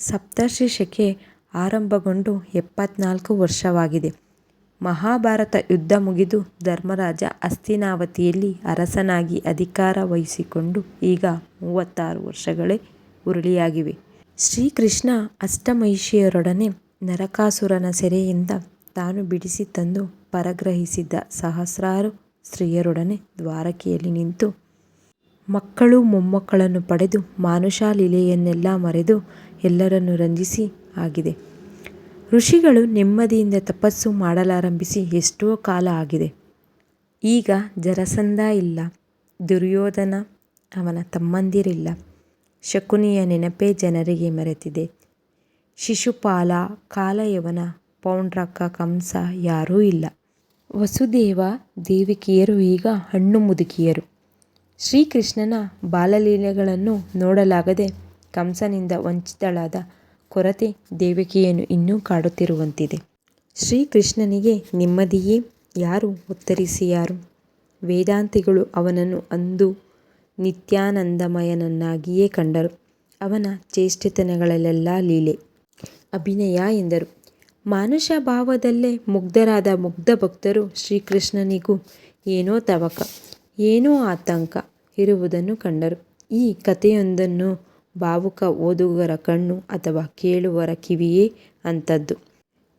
ಸಪ್ತರ್ಷಿ ಆರಂಭಗೊಂಡು ಎಪ್ಪತ್ನಾಲ್ಕು ವರ್ಷವಾಗಿದೆ. ಮಹಾಭಾರತ ಯುದ್ಧ ಮುಗಿದು ಧರ್ಮರಾಜ ಅಸ್ತಿನಾವತಿಯಲ್ಲಿ ಅರಸನಾಗಿ ಅಧಿಕಾರ ವಹಿಸಿಕೊಂಡು ಈಗ ಮೂವತ್ತಾರು ವರ್ಷಗಳೇ ಉರುಳಿಯಾಗಿವೆ. ಶ್ರೀಕೃಷ್ಣ ಅಷ್ಟಮಹಿಷಿಯರೊಡನೆ ನರಕಾಸುರನ ಸೆರೆಯಿಂದ ತಾನು ಬಿಡಿಸಿ ತಂದು ಪರಗ್ರಹಿಸಿದ್ದ ಸಹಸ್ರಾರು ಸ್ತ್ರೀಯರೊಡನೆ ದ್ವಾರಕೆಯಲ್ಲಿ ನಿಂತು ಮಕ್ಕಳು ಮೊಮ್ಮಕ್ಕಳನ್ನು ಪಡೆದು ಮಾನುಷ ಲೀಲೆಯನ್ನೆಲ್ಲ ಮರೆತು ಎಲ್ಲರನ್ನೂ ರಂಜಿಸಿ ಆಗಿದೆ. ಋಷಿಗಳು ನೆಮ್ಮದಿಯಿಂದ ತಪಸ್ಸು ಮಾಡಲಾರಂಭಿಸಿ ಎಷ್ಟೋ ಕಾಲ ಆಗಿದೆ. ಈಗ ಜರಸಂಧ ಇಲ್ಲ, ದುರ್ಯೋಧನ, ಅವನ ತಮ್ಮಂದಿರಿಲ್ಲ. ಶಕುನಿಯ ನೆನಪೇ ಜನರಿಗೆ ಮರೆತಿದೆ. ಶಿಶುಪಾಲ, ಕಾಲಯವನ, ಪೌಂಡ್ರಕ್ಕ ಕಂಸ ಯಾರೂ ಇಲ್ಲ. ವಸುದೇವ, ದೇವಿಕಿಯರು ಈಗ ಹಣ್ಣು ಮುದುಕಿಯರು. ಶ್ರೀಕೃಷ್ಣನ ಬಾಲಲೀಲೆಗಳನ್ನು ನೋಡಲಾಗದೆ ಕಂಸನಿಂದ ವಂಚಿತಳಾದ ಕೊರತೆ ದೇವಿಕೆಯನ್ನು ಇನ್ನೂ ಕಾಡುತ್ತಿರುವಂತಿದೆ. ಶ್ರೀಕೃಷ್ಣನಿಗೆ ನೆಮ್ಮದಿಯೇ? ಯಾರು ಉತ್ತರಿಸಿಯಾರು? ವೇದಾಂತಿಗಳು ಅವನನ್ನು ಅಂದು ನಿತ್ಯಾನಂದಮಯನನ್ನಾಗಿಯೇ ಕಂಡರು. ಅವನ ಚೇಷ್ಟೆತನಗಳಲ್ಲೆಲ್ಲ ಲೀಲೆ, ಅಭಿನಯ ಎಂದರು. ಮಾನುಷ ಭಾವದಲ್ಲೇ ಮುಗ್ಧರಾದ ಮುಗ್ಧ ಭಕ್ತರು ಶ್ರೀಕೃಷ್ಣನಿಗೂ ಏನೋ ತವಕ, ಏನೋ ಆತಂಕ ಇರುವುದನ್ನು ಕಂಡರು. ಈ ಕಥೆಯೊಂದನ್ನು ಭಾವುಕ ಓದುಗರ ಕಣ್ಣು ಅಥವಾ ಕೇಳುವರ ಕಿವಿಯೇ ಅಂಥದ್ದು.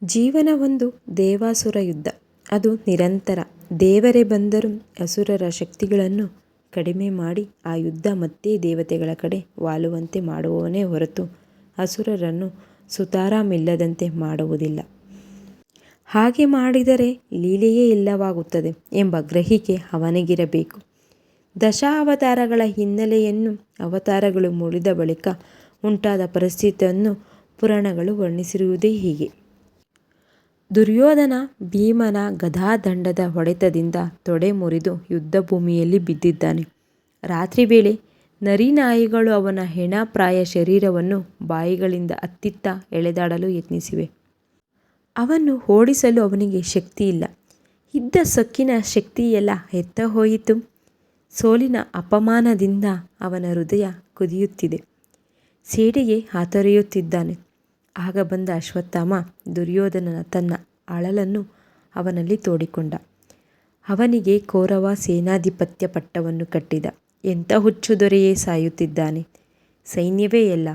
ಜೀವನ ಒಂದು ದೇವಾಸುರ ಯುದ್ಧ. ಅದು ನಿರಂತರ. ದೇವರೇ ಬಂದರೂ ಅಸುರರ ಶಕ್ತಿಗಳನ್ನು ಕಡಿಮೆ ಮಾಡಿ ಆ ಯುದ್ಧ ಮತ್ತೆ ದೇವತೆಗಳ ಕಡೆ ವಾಲುವಂತೆ ಮಾಡುವವನೇ ಹೊರತು ಅಸುರರನ್ನು ಸುತಾರಾಮಿಲ್ಲದಂತೆ ಮಾಡುವುದಿಲ್ಲ. ಹಾಗೆ ಮಾಡಿದರೆ ಲೀಲೆಯೇ ಇಲ್ಲವಾಗುತ್ತದೆ ಎಂಬ ಗ್ರಹಿಕೆ ಅವನಿಗಿರಬೇಕು. ದಶಾವತಾರಗಳ ಹಿನ್ನೆಲೆಯನ್ನು ಅವತಾರಗಳು ಮುಗಿದ ಬಳಿಕ ಉಂಟಾದ ಪರಿಸ್ಥಿತಿಯನ್ನು ಪುರಾಣಗಳು ವರ್ಣಿಸಿರುವುದೇ ಹೀಗೆ. ದುರ್ಯೋಧನ ಭೀಮನ ಗದಾದಂಡದ ಹೊಡೆತದಿಂದ ತೊಡೆ ಮುರಿದು ಯುದ್ಧ ಭೂಮಿಯಲ್ಲಿ ಬಿದ್ದಿದ್ದಾನೆ. ರಾತ್ರಿ ವೇಳೆ ನರಿನಾಯಿಗಳು ಅವನ ಹೆಣಪ್ರಾಯ ಶರೀರವನ್ನು ಬಾಯಿಗಳಿಂದ ಅತ್ತಿತ್ತ ಎಳೆದಾಡಲು ಯತ್ನಿಸಿವೆ. ಅವನ್ನು ಓಡಿಸಲು ಅವನಿಗೆ ಶಕ್ತಿಯಿಲ್ಲ. ಇದ್ದ ಸೊಕ್ಕಿನ ಶಕ್ತಿಯೆಲ್ಲ ಎತ್ತುಹೋಯಿತು. ಸೋಲಿನ ಅಪಮಾನದಿಂದ ಅವನ ಹೃದಯ ಕುದಿಯುತ್ತಿದೆ. ಸೇಡಿಗೆ ಹಾತೊರೆಯುತ್ತಿದ್ದಾನೆ. ಆಗ ಬಂದ ಅಶ್ವತ್ಥಾಮ ದುರ್ಯೋಧನನ ತನ್ನ ಅಳಲನ್ನು ಅವನಲ್ಲಿ ತೋಡಿಕೊಂಡ. ಅವನಿಗೆ ಕೌರವ ಸೇನಾಧಿಪತ್ಯ ಪಟ್ಟವನ್ನು ಕಟ್ಟಿದ. ಎಂಥ ಹುಚ್ಚು ದೊರೆಯೇ ಸಾಯುತ್ತಿದ್ದಾನೆ. ಸೈನ್ಯವೇ ಎಲ್ಲ.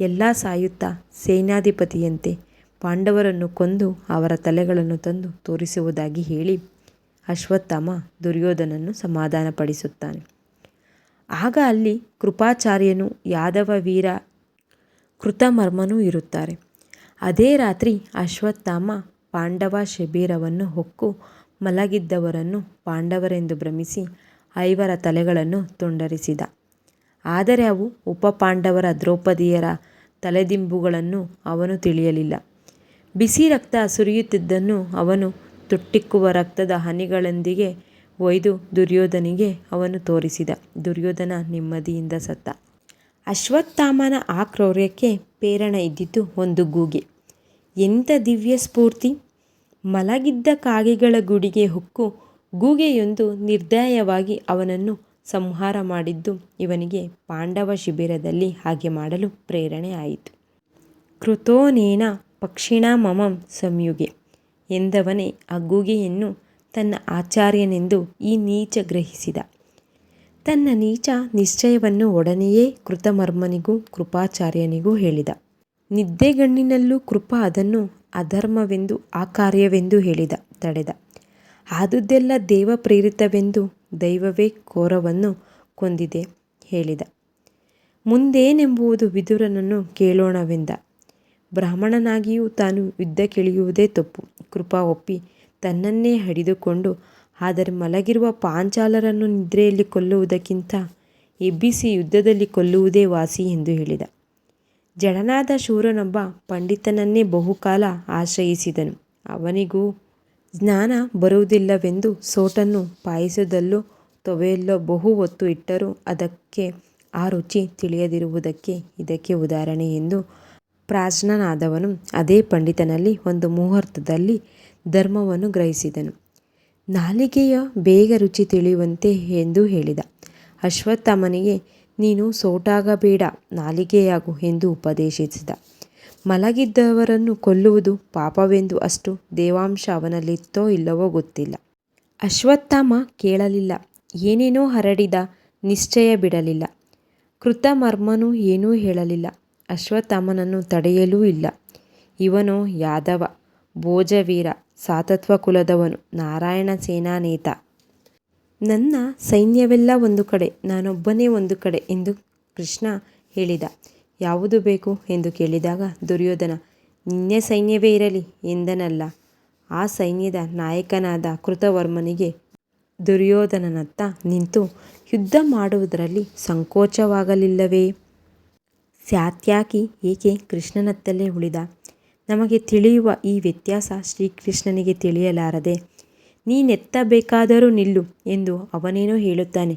ಎಲ್ಲ ಸಾಯುತ್ತಾ ಸೇನಾಧಿಪತಿಯಂತೆ ಪಾಂಡವರನ್ನು ಕೊಂದು ಅವರ ತಲೆಗಳನ್ನು ತಂದು ತೋರಿಸುವುದಾಗಿ ಹೇಳಿ ಅಶ್ವತ್ಥಾಮ ದುರ್ಯೋಧನನ್ನು ಸಮಾಧಾನಪಡಿಸುತ್ತಾನೆ. ಆಗ ಅಲ್ಲಿ ಕೃಪಾಚಾರ್ಯನು ಯಾದವ ವೀರ ಕೃತಮರ್ಮನೂ ಇರುತ್ತಾರೆ. ಅದೇ ರಾತ್ರಿ ಅಶ್ವತ್ಥಾಮ ಪಾಂಡವ ಶಿಬಿರವನ್ನು ಹೊಕ್ಕು ಮಲಗಿದ್ದವರನ್ನು ಪಾಂಡವರೆಂದು ಭ್ರಮಿಸಿ ಐವರ ತಲೆಗಳನ್ನು ತುಂಡರಿಸಿದ. ಆದರೆ ಅವು ಉಪಪಾಂಡವರ ದ್ರೌಪದಿಯರ ತಲೆದಿಂಬುಗಳನ್ನು ಅವನು ತಿಳಿಯಲಿಲ್ಲ. ಬಿಸಿ ರಕ್ತ ಸುರಿಯುತ್ತಿದ್ದನ್ನು ಅವನು ತೊಟ್ಟಿಕ್ಕುವ ರಕ್ತದ ಹನಿಗಳೊಂದಿಗೆ ಒಯ್ದು ದುರ್ಯೋಧನಿಗೆ ಅವನು ತೋರಿಸಿದ. ದುರ್ಯೋಧನ ನೆಮ್ಮದಿಯಿಂದ ಸತ್ತ. ಅಶ್ವತ್ಥಾಮನ ಆ ಕ್ರೌರ್ಯಕ್ಕೆ ಪ್ರೇರಣೆ ಇದ್ದಿದ್ದು ಒಂದು ಗೂಗೆ. ಎಂಥ ದಿವ್ಯ ಸ್ಫೂರ್ತಿ! ಮಲಗಿದ್ದ ಕಾಗೆಗಳ ಗುಡಿಗೆ ಹುಕ್ಕು ಗೂಗೆಯೊಂದು ನಿರ್ದಯವಾಗಿ ಅವನನ್ನು ಸಂಹಾರ ಮಾಡಿದ್ದು ಇವನಿಗೆ ಪಾಂಡವ ಶಿಬಿರದಲ್ಲಿ ಹಾಗೆ ಮಾಡಲು ಪ್ರೇರಣೆ ಆಯಿತು. ಕೃತೋನೇನ ಪಕ್ಷಿಣಾ ಮಮಂ ಸಂಯುಗೇ ಎಂದವನೇ ಅಗ್ಗುಗೆಯನ್ನು ಗೂಗೆಯನ್ನು ತನ್ನ ಆಚಾರ್ಯನೆಂದು ಈ ನೀಚ ಗ್ರಹಿಸಿದ. ತನ್ನ ನೀಚ ನಿಶ್ಚಯವನ್ನು ಒಡನೆಯೇ ಕೃತಮರ್ಮನಿಗೂ ಕೃಪಾಚಾರ್ಯನಿಗೂ ಹೇಳಿದ. ನಿದ್ದೆಗಣ್ಣಿನಲ್ಲೂ ಕೃಪ ಅದನ್ನು ಅಧರ್ಮವೆಂದು ಆಕಾರ್ಯವೆಂದು ಹೇಳಿದ, ತಡೆದ. ಆದುದೆಲ್ಲ ದೇವಪ್ರೇರಿತವೆಂದೂ ದೈವವೇ ಕೋರವನ್ನು ಕೊಂದಿದೆ, ಹೇಳಿದ. ಮುಂದೇನೆಂಬುವುದು ವಿದುರನನ್ನು ಕೇಳೋಣವೆಂದ. ಬ್ರಾಹ್ಮಣನಾಗಿಯೂ ತಾನು ಯುದ್ಧಕ್ಕಿಳಿಯುವುದೇ ತಪ್ಪು. ಕೃಪಾ ಒಪ್ಪಿ ತನ್ನನ್ನೇ ಹಿಡಿದುಕೊಂಡು, ಆದರೆ ಮಲಗಿರುವ ಪಾಂಚಾಲರನ್ನು ನಿದ್ರೆಯಲ್ಲಿ ಕೊಲ್ಲುವುದಕ್ಕಿಂತ ಎಬ್ಬಿಸಿ ಯುದ್ಧದಲ್ಲಿ ಕೊಲ್ಲುವುದೇ ವಾಸಿ ಎಂದು ಹೇಳಿದ. ಜಡನಾದ ಶೂರನೊಬ್ಬ ಪಂಡಿತನನ್ನೇ ಬಹುಕಾಲ ಆಶ್ರಯಿಸಿದನು. ಅವನಿಗೂ ಜ್ಞಾನ ಬರುವುದಿಲ್ಲವೆಂದು ಸೋಟನ್ನು ಪಾಯಸದಲ್ಲೋ ತೊವೆಯಲ್ಲೋ ಬಹು ಹೊತ್ತು ಇಟ್ಟರೂ ಅದಕ್ಕೆ ಆ ರುಚಿ ತಿಳಿಯದಿರುವುದಕ್ಕೆ ಇದಕ್ಕೆ ಉದಾಹರಣೆ ಎಂದು ಪ್ರಜ್ಞನಾದವನು ಅದೇ ಪಂಡಿತನಲ್ಲಿ ಒಂದು ಮುಹೂರ್ತದಲ್ಲಿ ಧರ್ಮವನ್ನು ಗ್ರಹಿಸಿದನು. ನಾಲಿಗೆಯ ಬೇಗ ರುಚಿ ತಿಳಿಯುವಂತೆ ಎಂದು ಹೇಳಿದ. ಅಶ್ವತ್ಥಾಮನಿಗೆ, ನೀನು ಸೋಟಾಗಬೇಡ, ನಾಲಿಗೆಯಾಗು ಎಂದು ಉಪದೇಶಿಸಿದ. ಮಲಗಿದ್ದವರನ್ನು ಕೊಲ್ಲುವುದು ಪಾಪವೆಂದು ಅಷ್ಟು ದೇವಾಂಶ ಅವನಲ್ಲಿತ್ತೋ ಇಲ್ಲವೋ ಗೊತ್ತಿಲ್ಲ. ಅಶ್ವತ್ಥಾಮ ಕೇಳಲಿಲ್ಲ. ಏನೇನೋ ಹರಡಿದ ನಿಶ್ಚಯ ಬಿಡಲಿಲ್ಲ. ಕೃತಮರ್ಮನು ಏನೂ ಹೇಳಲಿಲ್ಲ. ಅಶ್ವತ್ಥಾಮನನ್ನು ತಡೆಯಲೂ ಇಲ್ಲ. ಇವನೋ ಯಾದವ, ಭೋಜವೀರ ಸಾತತ್ವ ಕುಲದವನು ನಾರಾಯಣ ಸೇನಾನೇತ. ನನ್ನ ಸೈನ್ಯವೆಲ್ಲ ಒಂದು ಕಡೆ, ನಾನೊಬ್ಬನೇ ಒಂದು ಕಡೆ ಎಂದು ಕೃಷ್ಣ ಹೇಳಿದ. ಯಾವುದು ಬೇಕು ಎಂದು ಕೇಳಿದಾಗ ದುರ್ಯೋಧನ, ನಿನ್ನೆ ಸೈನ್ಯವೇ ಇರಲಿ ಎಂದನಲ್ಲ. ಆ ಸೈನ್ಯದ ನಾಯಕನಾದ ಕೃತವರ್ಮನಿಗೆ ದುರ್ಯೋಧನನತ್ತ ನಿಂತು ಯುದ್ಧ ಮಾಡುವುದರಲ್ಲಿ ಸಂಕೋಚವಾಗಲಿಲ್ಲವೇ? ಸಾತ್ಯಕಿ ಏಕೆ ಕೃಷ್ಣನತ್ತಲೇ ಉಳಿದ? ನಮಗೆ ತಿಳಿಯುವ ಈ ವ್ಯತ್ಯಾಸ ಶ್ರೀಕೃಷ್ಣನಿಗೆ ತಿಳಿಯಲಾರದೆ ನೀನೆತ್ತಬೇಕಾದರೂ ನಿಲ್ಲು ಎಂದು ಅವನೇನೋ ಹೇಳುತ್ತಾನೆ.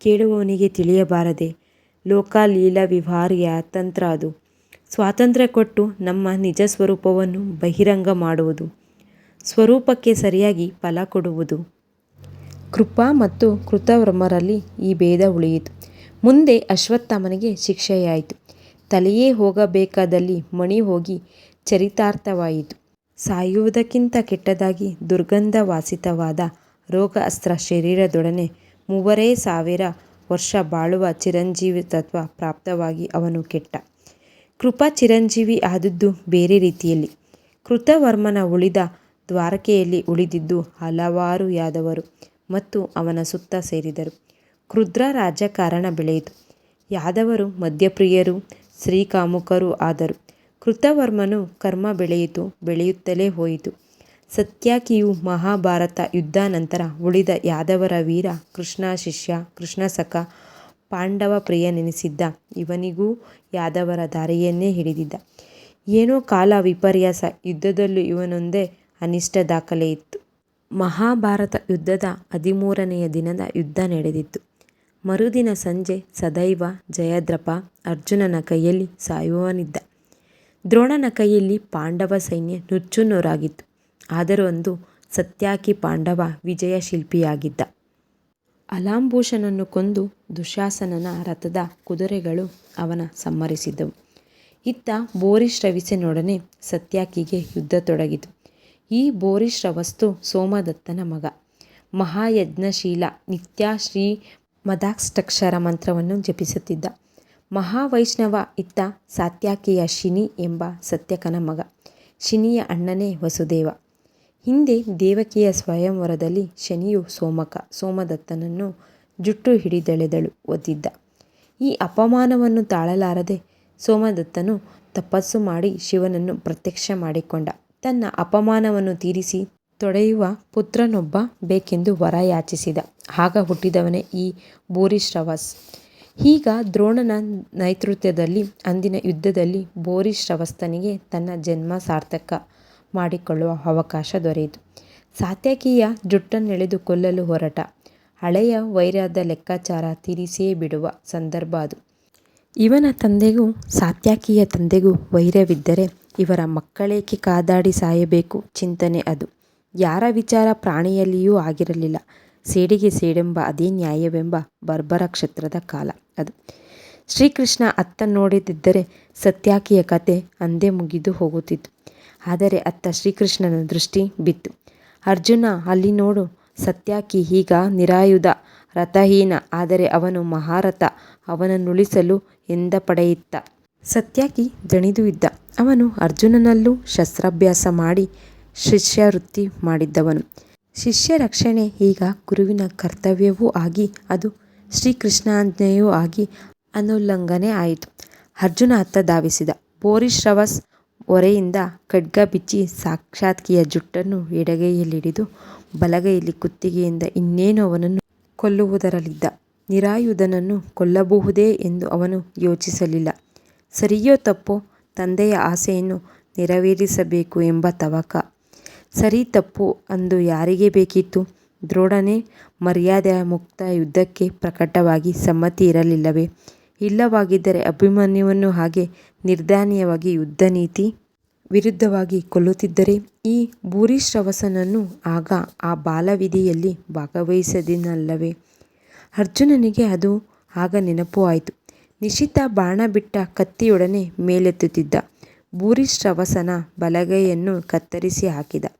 ಕೇಳುವವನಿಗೆ ತಿಳಿಯಬಾರದೆ ಲೋಕಲೀಲಾ ವಿಭಾರಿಯ ತಂತ್ರ ಅದು. ಸ್ವಾತಂತ್ರ್ಯ ಕೊಟ್ಟು ನಮ್ಮ ನಿಜ ಸ್ವರೂಪವನ್ನು ಬಹಿರಂಗ ಮಾಡುವುದು, ಸ್ವರೂಪಕ್ಕೆ ಸರಿಯಾಗಿ ಫಲ ಕೊಡುವುದು. ಕೃಪಾ ಮತ್ತು ಕೃತವರ್ಮರಲ್ಲಿ ಈ ಭೇದ ಉಳಿಯಿತು. ಮುಂದೆ ಅಶ್ವತ್ಥಾಮನಿಗೆ ಶಿಕ್ಷೆಯಾಯಿತು. ತಲೆಯೇ ಹೋಗಬೇಕಾದಲ್ಲಿ ಮಣಿ ಹೋಗಿ ಚರಿತಾರ್ಥವಾಯಿತು. ಸಾಯುವುದಕ್ಕಿಂತ ಕೆಟ್ಟದಾಗಿ ದುರ್ಗಂಧವಾಸಿತವಾದ ರೋಗ ಅಸ್ತ್ರ ಶರೀರದೊಡನೆ ಮೂವರೇ ಸಾವಿರ ವರ್ಷ ಬಾಳುವ ಚಿರಂಜೀವಿತ್ವ ಪ್ರಾಪ್ತವಾಗಿ ಅವನು ಕೆಟ್ಟ. ಕೃಪ ಚಿರಂಜೀವಿ ಆದದ್ದು ಬೇರೆ ರೀತಿಯಲ್ಲಿ. ಕೃತವರ್ಮನ ಉಳಿದ ದ್ವಾರಕೆಯಲ್ಲಿ ಉಳಿದಿದ್ದು ಹಲವಾರು ಯಾದವರು ಮತ್ತು ಅವನ ಸುತ್ತ ಸೇರಿದರು. ಕ್ರುದ್ರ ರಾಜಕಾರಣ ಬೆಳೆಯಿತು. ಯಾದವರು ಮದ್ಯಪ್ರಿಯರೂ ಸ್ತ್ರೀಕಾಮುಕರೂ ಆದರು. ಕೃತವರ್ಮನು ಕರ್ಮ ಬೆಳೆಯಿತು, ಬೆಳೆಯುತ್ತಲೇ ಹೋಯಿತು. ಸತ್ಯಾಕಿಯು ಮಹಾಭಾರತ ಯುದ್ಧಾನಂತರ ಉಳಿದ ಯಾದವರ ವೀರ ಕೃಷ್ಣ ಶಿಷ್ಯ, ಕೃಷ್ಣ ಸಖ, ಪಾಂಡವ ಪ್ರಿಯನೆನಿಸಿದ್ದ ಇವನಿಗೂ ಯಾದವರ ದಾರಿಯನ್ನೇ ಹಿಡಿದಿದ್ದ. ಏನೋ ಕಾಲ ವಿಪರ್ಯಾಸ ಯುದ್ಧದಲ್ಲೂ ಇವನೊಂದೇ ಅನಿಷ್ಟ ದಾಖಲೆಯಿತ್ತು. ಮಹಾಭಾರತ ಯುದ್ಧದ ಹದಿಮೂರನೆಯ ದಿನದ ಯುದ್ಧ ನಡೆದಿತ್ತು. ಮರುದಿನ ಸಂಜೆ ಸದೈವ ಜಯದ್ರಪ ಅರ್ಜುನನ ಕೈಯಲ್ಲಿ ಸಾಯುವವನಿದ್ದ ದ್ರೋಣನ ಕೈಯಲ್ಲಿ ಪಾಂಡವ ಸೈನ್ಯ ನುಚ್ಚುನೂರಾಗಿತ್ತು. ಆದರೂ ಅಂದು ಸತ್ಯಾಕಿ ಪಾಂಡವ ವಿಜಯಶಿಲ್ಪಿಯಾಗಿದ್ದ ಅಲಾಂಬೂಷನನ್ನು ಕೊಂದು ದುಶಾಸನನ ರಥದ ಕುದುರೆಗಳು ಅವನ ಸಮ್ಮರಿಸಿದ್ದವು ಇತ್ತ ಬೋರಿಶ್ರವಿಸೆನೊಡನೆ ಸತ್ಯಾಕಿಗೆ ಯುದ್ಧ ತೊಡಗಿತು. ಈ ಬೋರಿಶ್ರವಸ್ತು ಸೋಮದತ್ತನ ಮಗ. ಮಹಾಯಜ್ಞಶೀಲ ನಿತ್ಯ ಶ್ರೀ ಮದಾಕ್ಷಾಕ್ಷರ ಮಂತ್ರವನ್ನು ಜಪಿಸುತ್ತಿದ್ದ. ಮಹಾವೈಷ್ಣವ ಇತ್ತ ಸಾತ್ಯಾಕಿಯ ಶಿನಿ ಎಂಬ ಸತ್ಯಕನ ಮಗ. ಶಿನಿಯ ಅಣ್ಣನೇ ವಸುದೇವ. ಹಿಂದೆ ದೇವಕಿಯ ಸ್ವಯಂವರದಲ್ಲಿ ಶನಿಯು ಸೋಮಕ, ಸೋಮದತ್ತನನ್ನು ಜುಟ್ಟು ಹಿಡಿದೆಳೆದಳು ಒದ್ದಿದ್ದ. ಈ ಅಪಮಾನವನ್ನು ತಾಳಲಾರದೆ ಸೋಮದತ್ತನು ತಪಸ್ಸು ಮಾಡಿ ಶಿವನನ್ನು ಪ್ರತ್ಯಕ್ಷ ಮಾಡಿಕೊಂಡ. ತನ್ನ ಅಪಮಾನವನ್ನು ತೀರಿಸಿ ತೊಡೆಯುವ ಪುತ್ರನೊಬ್ಬ ಬೇಕೆಂದು ವರ ಯಾಚಿಸಿದ. ಆಗ ಹುಟ್ಟಿದವನೇ ಈ ಬೋರಿಶ್ರವಸ್. ಈಗ ದ್ರೋಣನ ನೇತೃತ್ವದಲ್ಲಿ ಅಂದಿನ ಯುದ್ಧದಲ್ಲಿ ಬೋರಿಶ್ರವಸ್ತನಿಗೆ ತನ್ನ ಜನ್ಮ ಸಾರ್ಥಕ ಮಾಡಿಕೊಳ್ಳುವ ಅವಕಾಶ ದೊರೆಯಿತು. ಸಾತ್ಯಕಿಯ ಜುಟ್ಟನ್ನೆಳೆದು ಕೊಲ್ಲಲು ಹೊರಟ. ಹಳೆಯ ವೈರದ ಲೆಕ್ಕಾಚಾರ ತೀರಿಸಿಯೇ ಬಿಡುವ ಸಂದರ್ಭ ಅದು. ಇವನ ತಂದೆಗೂ, ಸಾತ್ಯಾಕಿಯ ತಂದೆಗೂ ವೈರವಿದ್ದರೆ ಇವರ ಮಕ್ಕಳೇಕೆ ಕಾದಾಡಿ ಸಾಯಬೇಕು ಚಿಂತನೆ ಅದು. ಯಾರ ವಿಚಾರ ಪ್ರಾಣಿಯಲ್ಲಿಯೂ ಆಗಿರಲಿಲ್ಲ. ಸೇಡಿಗೆ ಸೇಡೆಂಬ ಅದೇ ನ್ಯಾಯವೆಂಬ ಬರ್ಬರ ಕ್ಷೇತ್ರದ ಕಾಲ ಅದು. ಶ್ರೀಕೃಷ್ಣ ಅತ್ತ ನೋಡಿದ್ದರೆ ಸತ್ಯಾಕಿಯ ಕತೆ ಅಂದೇ ಮುಗಿದು ಹೋಗುತ್ತಿತ್ತು. ಆದರೆ ಅತ್ತ ಶ್ರೀಕೃಷ್ಣನ ದೃಷ್ಟಿ ಬಿತ್ತು. ಅರ್ಜುನ, ಅಲ್ಲಿ ನೋಡು, ಸತ್ಯಾಕಿ ಈಗ ನಿರಾಯುಧ, ರಥಹೀನ, ಆದರೆ ಅವನು ಮಹಾರಥ, ಅವನನ್ನುಳಿಸಲು ಎಂದ ಪಡೆಯಿತ್ತ. ಸತ್ಯಾಕಿ ದಣಿದು ಇದ್ದ. ಅವನು ಅರ್ಜುನನಲ್ಲೂ ಶಸ್ತ್ರಾಭ್ಯಾಸ ಮಾಡಿ ಶಿಷ್ಯವೃತ್ತಿ ಮಾಡಿದ್ದವನು. ಶಿಷ್ಯ ರಕ್ಷಣೆ ಈಗ ಗುರುವಿನ ಕರ್ತವ್ಯವೂ ಆಗಿ, ಅದು ಶ್ರೀಕೃಷ್ಣಾಜ್ಞೆಯೂ ಆಗಿ ಅನುಲ್ಲಂಘನೆ ಆಯಿತು. ಅರ್ಜುನ ಅತ್ತ ಧಾವಿಸಿದ. ಬೋರಿಶ್ರವಸ್ ಒರೆಯಿಂದ ಖಡ್ಗ ಬಿಚ್ಚಿ ಸಾಕ್ಷಾತ್ಕಿಯ ಜುಟ್ಟನ್ನು ಎಡಗೈಯಲ್ಲಿಡಿದು ಬಲಗೈಯಲ್ಲಿ ಕುತ್ತಿಗೆಯಿಂದ ಇನ್ನೇನು ಅವನನ್ನು ಕೊಲ್ಲುವುದರಲ್ಲಿದ್ದ. ನಿರಾಯುಧನನ್ನು ಕೊಲ್ಲಬಹುದೇ ಎಂದು ಅವನು ಯೋಚಿಸಲಿಲ್ಲ. ಸರಿಯೋ ತಪ್ಪೋ, ತಂದೆಯ ಆಸೆಯನ್ನು ನೆರವೇರಿಸಬೇಕು ಎಂಬ ತವಕ. ಸರಿ ತಪ್ಪು ಅಂದು ಯಾರಿಗೆ ಬೇಕಿತ್ತು ದ್ರೋಣನೇ ಮರ್ಯಾದೆಯ ಮುಕ್ತ ಯುದ್ಧಕ್ಕೆ ಪ್ರಕಟವಾಗಿ ಸಮ್ಮತಿ ಇರಲಿಲ್ಲವೇ ಇಲ್ಲವಾಗಿದ್ದರೆ ಅಭಿಮನ್ಯುವನ್ನು ಹಾಗೆ ನಿರ್ದಯವಾಗಿ ಯುದ್ಧ ನೀತಿ ವಿರುದ್ಧವಾಗಿ ಕೊಲ್ಲುತ್ತಿದ್ದರೆ ಈ ಭೂರಿಶ್ರವಸನನ್ನು ಆಗ ಆ ಬಾಲವಿಧಿಯಲ್ಲಿ ಭಾಗವಹಿಸದಿನಲ್ಲವೇ ಅರ್ಜುನನಿಗೆ ಅದು ಆಗ ನೆನಪು ಆಯಿತು. ನಿಶಿತ ಬಾಣ ಬಿಟ್ಟ ಕತ್ತಿಯೊಡನೆ ಮೇಲೆತ್ತುತ್ತಿದ್ದ ಭೂರಿಶ್ರವಸನ ಬಲಗೈಯನ್ನು ಕತ್ತರಿಸಿ ಹಾಕಿದ.